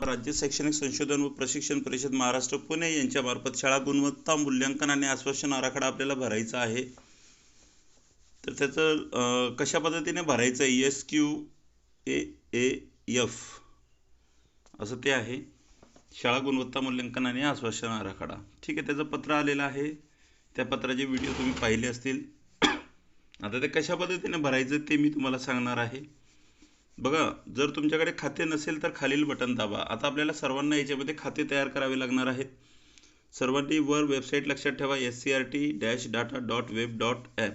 राज्य शैक्षणिक संशोधन व प्रशिक्षण परिषद महाराष्ट्र पुणे यांच्यामार्फत शाळा गुणवत्ता मूल्यांकन आणि आश्वासन आराखडा आपल्याला भरायचा आहे. तर त्याचं कशा पद्धतीने भरायचं आहे? S Q A A F असं ते आहे. शाळा गुणवत्ता मूल्यांकन आणि आश्वासन आराखडा. ठीक आहे त्याचं पत्र आलेलं आहे. त्या पत्राचे व्हिडिओ तुम्ही पाहिले असतील. आता ते कशा पद्धतीने भरायचं ते मी तुम्हाला सांगणार आहे. बघा जर तुमच्याकडे खाते नसेल तर खालील बटन दाबा. आता आपल्याला सर्वांना याच्यामध्ये खाते तयार करावे लागणार आहेत. सर्वांनी वर वेबसाईट लक्षात ठेवा S C R T dash data dot web dot app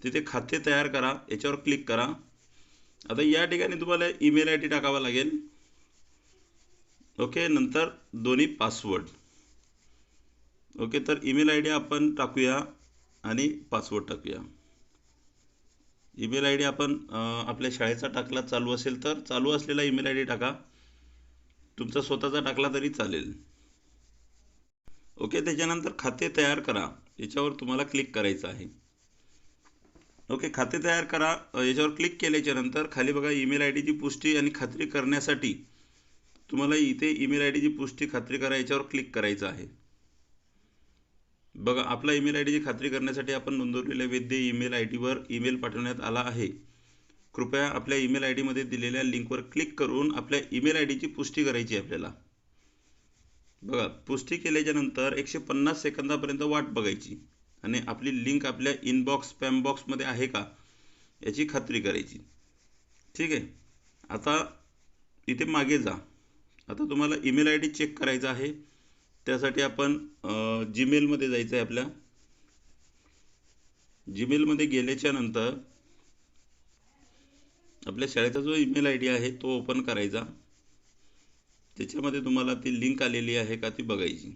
तिथे खाते तयार करा याच्यावर क्लिक करा. आता या ठिकाणी तुम्हाला ईमेल आय डी टाकावा लागेल. ओके नंतर दोन्ही पासवर्ड ओके तर ईमेल आय डी आपण टाकूया आणि पासवर्ड टाकूया. ईमेल आय डी आपण आपल्या शाळेचा टाकला चालू असेल तर चालू असलेला ईमेल आय डी टाका. तुमचा स्वतःचा टाकला तरी चालेल. ओके त्याच्यानंतर खाते तयार करा. याच्यावर तुम्हाला क्लिक करायचं आहे. ओके खाते तयार करा. याच्यावर क्लिक केल्याच्यानंतर खाली बघा ईमेल आय डीची पुष्टी आणि खात्री करण्यासाठी तुम्हाला इथे ईमेल आय डीची पुष्टी खात्री करा याच्यावर क्लिक करायचं आहे. बघा आपला ईमेल आय डीची खात्री करण्यासाठी आपण नोंदवलेल्या वैद्य ईमेल आय डीवर ईमेल पाठवण्यात आला आहे. कृपया आपल्या ईमेल आय डीमध्ये दिलेल्या लिंकवर क्लिक करून आपल्या ईमेल आय डीची पुष्टी करायची आपल्याला. बघा पुष्टी केल्याच्यानंतर एकशे पन्नास सेकंदापर्यंत वाट बघायची. आणि आपली लिंक आपल्या इनबॉक्स स्पॅम बॉक्समध्ये आहे का याची खात्री करायची. ठीक आहे? आता इथे मागे जा. आता तुम्हाला ईमेल आय डी चेक करायचा आहे. त्यासाठी आपण जीमेलमध्ये जायचं आहे आपल्या. जीमेलमध्ये गेल्याच्यानंतर आपल्या शाळेचा जो ईमेल आय डी आहे तो ओपन करायचा. त्याच्यामध्ये तुम्हाला ती लिंक आलेली आहे का ती बघायची.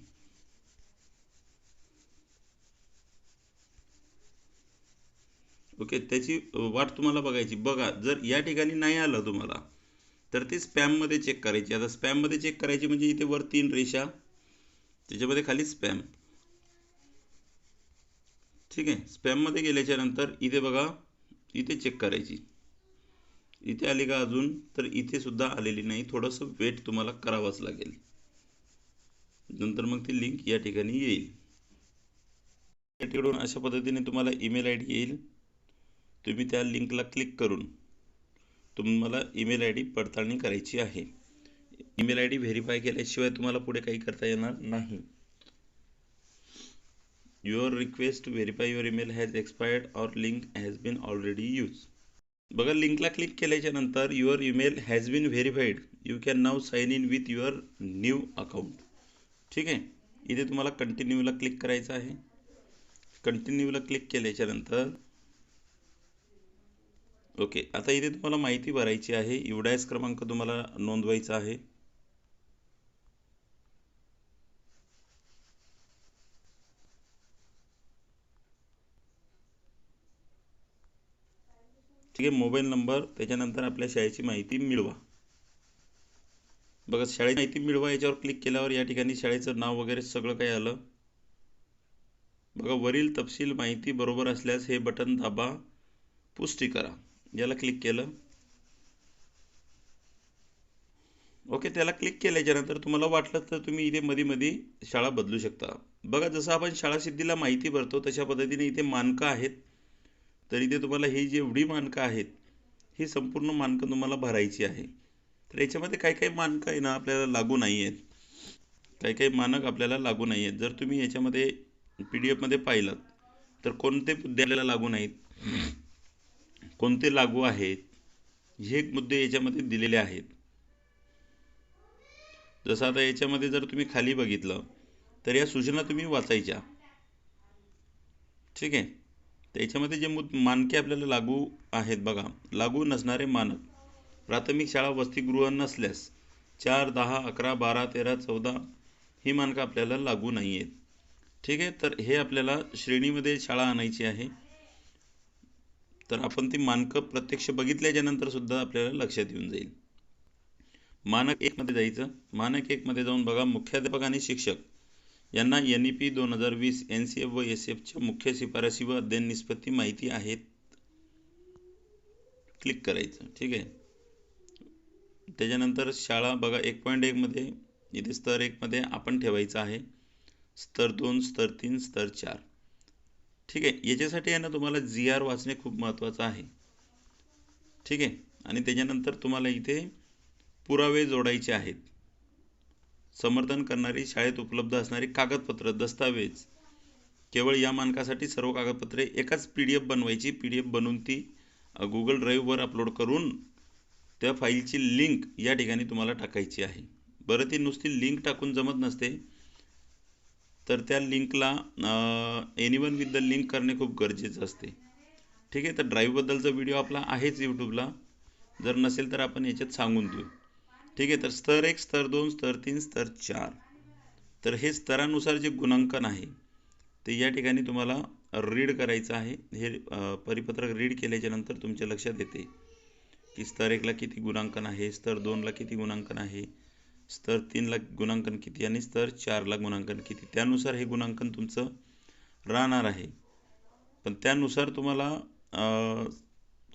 ओके त्याची वाट तुम्हाला बघायची. बघा जर या ठिकाणी नाही आलं तुम्हाला तर ती स्पॅममध्ये चेक करायची. आता स्पॅममध्ये चेक करायची म्हणजे इथे वर तीन रेषा. त्याच्यामध्ये खाली स्पॅम ठीक आहे स्पॅममध्ये गेल्याच्यानंतर इथे बघा इथे चेक करायची. इथे आली का अजून? तर इथे सुद्धा आलेली नाही. थोडंसं वेट तुम्हाला करावंच लागेल. नंतर मग ती लिंक या ठिकाणी येईल. या ठिकाणून अशा पद्धतीने तुम्हाला ईमेल आय डी येईल. तुम्ही त्या लिंकला क्लिक करून तुम्हाला ईमेल आय डी पडताळणी करायची आहे. ईमेल आय डी व्हेरीफाय केल्याशिवाय तुम्हाला पुढे काही करता येणार नाही. Your request verify your email has expired or link has been already use बघा लिंकला क्लिक केल्याच्यानंतर your email has been verified you can now sign in with your new account ठीक आहे? इथे तुम्हाला कंटिन्यूला क्लिक करायचं आहे. कंटिन्यूला क्लिक केल्याच्यानंतर ओके आता इथे तुम्हाला माहिती भरायची आहे. युडायस क्रमांक तुम्हाला नोंदवायचा आहे. ठीक आहे मोबाईल नंबर त्याच्यानंतर आपल्या शाळेची माहिती मिळवा. बघा शाळेची माहिती मिळवा याच्यावर क्लिक केल्यावर या ठिकाणी शाळेचं नाव वगैरे सगळं काही आलं. बघा वरील तपशील माहिती बरोबर असल्यास हे बटन दाबा पुष्टी करा. याला क्लिक केलं. ओके त्याला क्लिक केल्याच्यानंतर तुम्हाला वाटलं तर तुम्ही इथे मध्ये मध्ये शाळा बदलू शकता. बघा जसं आपण शाळा सिद्धीला माहिती भरतो तशा पद्धतीने इथे मानकं आहेत. तर इथे तुम्हाला ही जेवढी मानकं आहेत ही संपूर्ण मानकं तुम्हाला भरायची आहे. तर याच्यामध्ये काही काही मानकं आहे ना आपल्याला लागू नाही आहेत. काही काही मानक आपल्याला लागू नाही आहेत. जर तुम्ही याच्यामध्ये पी डी एफमध्ये पाहिलं तर कोणते मुद्दे आपल्याला लागू नाहीत? कोणते लागू आहेत? हे मुद्दे याच्यामध्ये दिलेले आहेत. जसं आता याच्यामध्ये जर तुम्ही खाली बघितलं तर या सूचना तुम्ही वाचायच्या. ठीक आहे? तर याच्यामध्ये जे मुद मानके आपल्याला लागू आहेत बघा. लागू नसणारे मानक. प्राथमिक शाळा वसतिगृह नसल्यास चार दहा अकरा बारा तेरा चौदा ही मानकं आपल्याला लागू नाही आहेत ठीक आहे? तर हे आपल्याला श्रेणीमध्ये शाळा आणायची आहे. तर आपण ती मानकं प्रत्यक्ष बघितल्याच्यानंतर सुद्धा आपल्याला लक्षात येऊन जाईल. मानक एकमध्ये जायचं. मानक एकमध्ये जाऊन बघा मुख्याध्यापक आणि शिक्षक. यांना एन ई पी दोन हजार वीस एन सी एफ व एस एफच्या मुख्य शिफारसी व अध्ययन निष्पत्ती माहिती आहेत. क्लिक करायचं. ठीक आहे. त्याच्यानंतर शाळा बघा एक पॉईंट एकमध्ये इथे स्तर एकमध्ये आपण ठेवायचं आहे. स्तर दोन स्तर तीन स्तर चार. ठीक आहे. याच्यासाठी आहे ना तुम्हाला जी आर वाचणे खूप महत्त्वाचं आहे. ठीक आहे. आणि त्याच्यानंतर तुम्हाला इथे पुरावे जोडायचे आहेत. समर्थन करणारी शाळेत उपलब्ध असणारी कागदपत्र दस्तावेज केवळ या मानकासाठी सर्व कागदपत्रे एकाच पी डी एफ बनवायची. पी डी एफ बनवून ती गुगल ड्राईव्हवर अपलोड करून त्या फाईलची लिंक या ठिकाणी तुम्हाला टाकायची आहे. बरं ती नुसती लिंक टाकून जमत नसते. तर त्या लिंकला एनिवन विथ द लिंक करणे खूप गरजेचं असते. ठीक आहे? तर ड्राईव्हबद्दलचा व्हिडिओ आपला आहेच यूट्यूबला जर नसेल तर आपण याच्यात सांगून देऊ. ठीक आहे तर स्तर एक स्तर दोन स्तर तीन स्तर चार. तर हे स्तरानुसार जे गुणांकन आहे ते या ठिकाणी तुम्हाला रीड करायचं आहे. हे परिपत्रक रीड केल्याच्यानंतर तुमच्या लक्षात येते की स्तर एकला किती गुणांकन आहे स्तर दोनला किती गुणांकन आहे स्तर तीनला गुणांकन किती आणि स्तर चारला गुणांकन किती. त्यानुसार हे गुणांकन तुमचं राहणार आहे. पण त्यानुसार तुम्हाला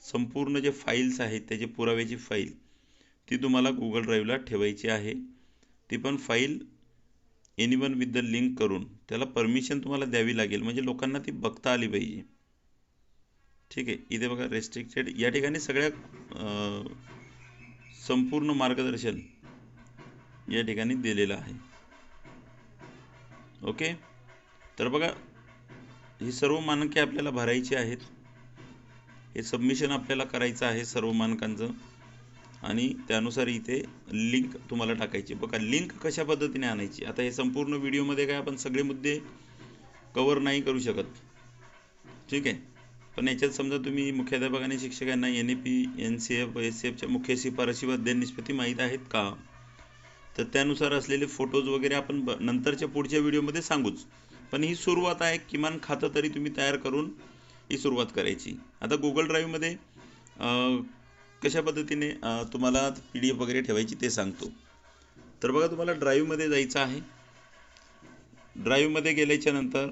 संपूर्ण जे फाईल्स आहेत त्याचे पुराव्याची फाईल ती तुम्हाला गुगल ड्राईव्हला ठेवायची आहे. ती पण file anyone with the link करून त्याला परमिशन तुम्हाला द्यावी लागेल. म्हणजे लोकांना ती बघता आली पाहिजे. ठीक आहे? इथे बघा रेस्ट्रिक्टेड या ठिकाणी सगळ्या संपूर्ण मार्गदर्शन या ठिकाणी दिलेलं आहे. ओके? तर बघा ही सर्व मानके आपल्याला भरायची आहेत. हे सबमिशन आपल्याला करायचं आहे सर्व मानकांचं. आणि त्यानुसार इथे लिंक तुम्हाला टाकायची. बघा लिंक कशा पद्धतीने आणायची? आता हे संपूर्ण व्हिडिओमध्ये काय आपण सगळे मुद्दे कवर नाही करू शकत. ठीक आहे? पण याच्यात समजा तुम्ही मुख्याध्यापक आणि शिक्षकांना N A P N C F S C एफच्या मुख्य शिफारशी व अध्ययन निष्पत्ती माहीत आहेत का? तर त्यानुसार असलेले फोटोज वगैरे आपण ब नंतरच्या पुढच्या व्हिडिओमध्ये सांगूच. पण ही सुरुवात आहे किमान खातं तरी तुम्ही तयार करून ही सुरुवात करायची. आता गुगल ड्राईव्हमध्ये कशा पद्धतीने तुम्हाला पी डी एफ वगैरे ठेवायची ते सांगतो. तर बघा तुम्हाला ड्राईव्हमध्ये जायचं आहे. ड्राईव्हमध्ये गेल्याच्यानंतर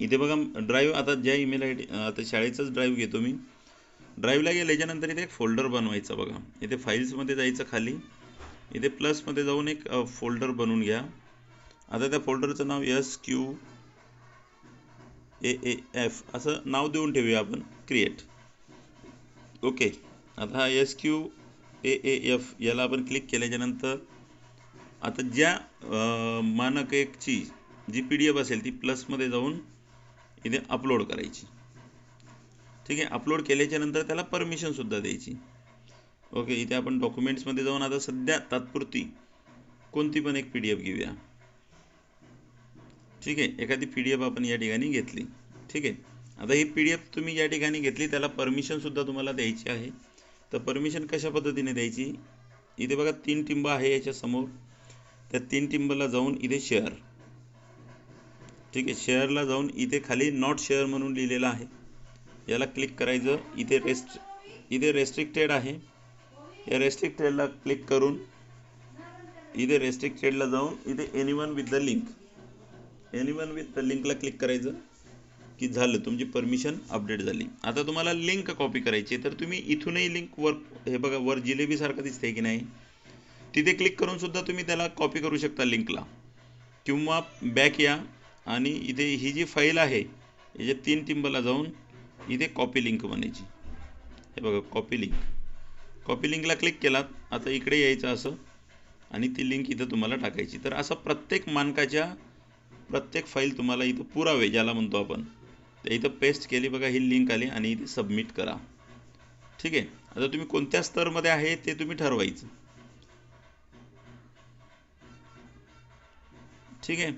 इथे बघा ड्राईव्ह आता ज्या ईमेल आय डी आता शाळेचाच ड्राईव्ह घेतो मी. ड्राईव्हला गेल्याच्यानंतर इथे एक फोल्डर बनवायचा बघा. इथे फाईल्समध्ये जायचं खाली. इथे प्लसमध्ये जाऊन एक फोल्डर बनवून घ्या. आता त्या फोल्डरचं नाव S Q A A F असं नाव देऊन ठेवूया आपण क्रिएट. ओके. आता हा S Q A A F याला आपण क्लिक केल्याच्यानंतर आता ज्या मानक एकची जी पी डी एफ असेल ती प्लसमध्ये जाऊन इथे अपलोड करायची. ठीक आहे? अपलोड केल्याच्यानंतर त्याला परमिशनसुद्धा द्यायची. ओके इथे आपण डॉक्युमेंट्समध्ये जाऊन आता सध्या तात्पुरती कोणती पण एक पी डी एफ घेऊया. ठीक आहे? एखादी पी डी एफ आपण या ठिकाणी घेतली. ठीक आहे? आता ही पी डी एफ तुम्ही ज्या ठिकाणी घेतली त्याला परमिशनसुद्धा तुम्हाला द्यायची आहे. तर परमिशन कशा पद्धतीने द्यायची? इथे बघा तीन टिंब आहे याच्यासमोर त्या तीन टिंबला जाऊन इथे शेअर ठीक आहे शेअरला जाऊन इथे खाली नॉट शेअर म्हणून लिहिलेलं आहे. याला क्लिक करायचं. इथे रेस्ट इथे रेस्ट्रिक्टेड आहे. या रेस्ट्रिक्टेडला क्लिक करून इथे रेस्ट्रिक्टेडला जाऊन इथे anyone with the link anyone with the लिंकला click करायचं. की झालं तुमची परमिशन अपडेट झाली. आता तुम्हाला लिंक कॉपी करायची तर तुम्ही इथूनही लिंक वर हे बघा वर जिलेबीसारखं दिसते की नाही? तिथे क्लिक करून सुद्धा तुम्ही त्याला कॉपी करू शकता लिंकला किंवा बॅक या आणि इथे ही जी फाईल आहे याच्या तीन टिंबला जाऊन इथे कॉपी लिंक बनायची. हे बघा कॉपी लिंक कॉपी लिंकला क्लिक केलात आता इकडे यायचं असं आणि ती लिंक इथं तुम्हाला टाकायची. तर असं प्रत्येक मानकाच्या प्रत्येक फाईल तुम्हाला इथं पुरावे ज्याला म्हणतो आपण तर इथं पेस्ट केली बघा ही लिंक आली आणि इथे सबमिट करा. ठीक आहे? आता तुम्ही कोणत्या स्तरमध्ये आहे ते तुम्ही ठरवायचं. ठीक आहे?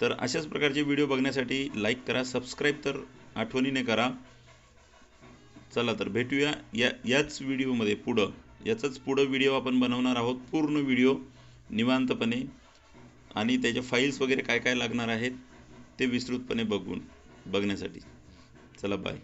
तर अशाच प्रकारचे व्हिडिओ बघण्यासाठी लाईक करा सबस्क्राईब तर आठवणीने करा. चला तर भेटूया या याच व्हिडिओमध्ये पुढं. याचाच पुढं व्हिडिओ आपण बनवणार आहोत पूर्ण व्हिडिओ निवांतपणे. आणि त्याच्या फाईल्स वगैरे काय काय लागणार आहेत ते विस्तृतपणे बघून. बघण्यासाठी. चला बाय